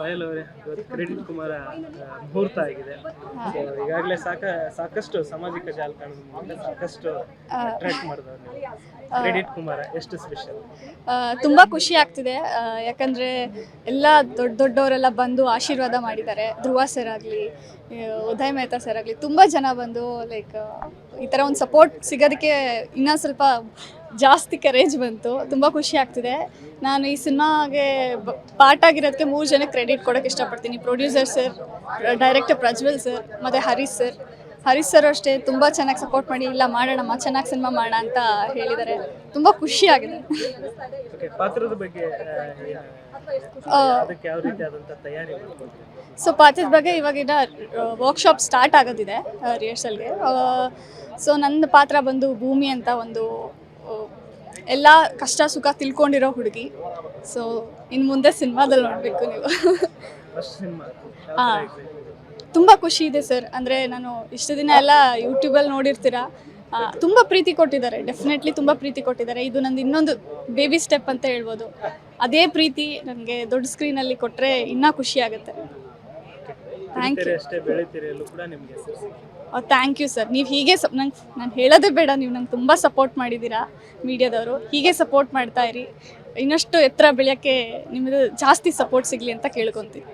ಪಾಯಲ್ ಅವರೇ ಕ್ರೆಡಿಟ್ ಕುಮಾರ ಮುಹೂರ್ತ ಆಗಿದೆ. ಈಗಾಗಲೇ ಸಾಕ, ಸಾಕಷ್ಟು ಸಾಮಾಜಿಕ ಜಾಲತಾಣದ ಮೂಲಕ ಸಾಕಷ್ಟು ಅಟ್ರಾಕ್ಟ್ ಮಾಡಿದವ್ರು ಕ್ರೆಡಿಟ್ ಕುಮಾರ, ಎಷ್ಟು ಸ್ಪೆಷಲ್ ತುಂಬ ಖುಷಿ ಆಗ್ತಿದೆ. ಯಾಕಂದ್ರೆ ಎಲ್ಲ ದೊಡ್ಡ ದೊಡ್ಡವರೆಲ್ಲ ಬಂದು ಆಶೀರ್ವಾದ ಮಾಡಿದ್ದಾರೆ. ಧ್ರುವ ಸರ್ ಆಗಲಿ ಉದಯ್ ಮೆಹ್ತಾ ಸರ್ ಆಗಲಿ, ತುಂಬ ಜನ ಬಂದು ಲೈಕ್ ಈ ಥರ ಒಂದು ಸಪೋರ್ಟ್ ಸಿಗೋದಕ್ಕೆ ಇನ್ನೂ ಸ್ವಲ್ಪ ಜಾಸ್ತಿ ಕರೇಜ್ ಬಂತು. ತುಂಬ ಖುಷಿ ಆಗ್ತಿದೆ. ನಾನು ಈ ಸಿನಿಮಾಗೆ ಪಾರ್ಟ್ ಆಗಿರೋದಕ್ಕೆ ಮೂರು ಜನಕ್ಕೆ ಕ್ರೆಡಿಟ್ ಕೊಡೋಕ್ಕೆ ಇಷ್ಟಪಡ್ತೀನಿ. Producer sir director Prajwal sir ಮತ್ತು ಹರೀಶ್ ಸರ್ ಹರೀಶ್ ಸರ್ ಅಷ್ಟೇ ತುಂಬ ಚೆನ್ನಾಗಿ ಸಪೋರ್ಟ್ ಮಾಡಿ ಇಲ್ಲ ಮಾಡೋಣಮ್ಮ ಚೆನ್ನಾಗಿ ಸಿನಿಮಾ ಮಾಡೋಣ ಅಂತ ಹೇಳಿದ್ದಾರೆ. ತುಂಬ ಖುಷಿ ಆಗಿದೆ. ಪಾತ್ರದ ಬಗ್ಗೆ ಸೊ ಪಾತ್ರದ ಬಗ್ಗೆ ಇವಾಗಿನ ವರ್ಕ್ಶಾಪ್ ಸ್ಟಾರ್ಟ್ ಆಗೋದಿದೆ ರಿಹರ್ಸಲ್ಗೆ ಸೊ ನನ್ನ ಪಾತ್ರ ಬಂದು ಭೂಮಿ ಅಂತ ಒಂದು ಎಲ್ಲ ಕಷ್ಟ ಸುಖ ತಿಳ್ಕೊಂಡಿರೋ ಹುಡುಗಿ. ಸೊ ಇನ್ನು ಮುಂದೆ ಸಿನಿಮಾದಲ್ಲಿ ನೋಡಬೇಕು ನೀವು. ಹಾಂ. ತುಂಬ ಖುಷಿ ಇದೆ ಸರ್. ಅಂದರೆ ನಾನು ಇಷ್ಟು ದಿನ ಎಲ್ಲ ಯೂಟ್ಯೂಬಲ್ಲಿ ನೋಡಿರ್ತೀರಾ? ತುಂಬ ಪ್ರೀತಿ ಕೊಟ್ಟಿದ್ದಾರೆ. ಡೆಫಿನೆಟ್ಲಿ ತುಂಬ ಪ್ರೀತಿ ಕೊಟ್ಟಿದ್ದಾರೆ. ಇದು ನಂದು ಇನ್ನೊಂದು ಬೇಬಿ ಸ್ಟೆಪ್ ಅಂತ ಹೇಳ್ಬೋದು. ಅದೇ ಪ್ರೀತಿ ನನಗೆ ದೊಡ್ಡ ಸ್ಕ್ರೀನಲ್ಲಿ ಕೊಟ್ಟರೆ ಇನ್ನೂ ಖುಷಿ ಆಗುತ್ತೆ. ಥ್ಯಾಂಕ್ ಯು ಅಷ್ಟೇ ಕೂಡ ನಿಮ್ಗೆ ಥ್ಯಾಂಕ್ ಯು ಸರ್ ನೀವು ಹೀಗೆ ಸಪ್ ನಂಗೆ ನಾನು ಹೇಳೋದೇ ಬೇಡ ನೀವು ನಂಗೆ ತುಂಬ ಸಪೋರ್ಟ್ ಮಾಡಿದ್ದೀರಾ ಮೀಡಿಯಾದವರು. ಹೀಗೆ ಸಪೋರ್ಟ್ ಮಾಡ್ತಾ ಇರಿ. ಇನ್ನಷ್ಟು ಎತ್ತರ ಬೆಳೆಯೋಕ್ಕೆ ನಿಮ್ಮದು ಜಾಸ್ತಿ ಸಪೋರ್ಟ್ ಸಿಗಲಿ ಅಂತ ಕೇಳ್ಕೊತೀನಿ.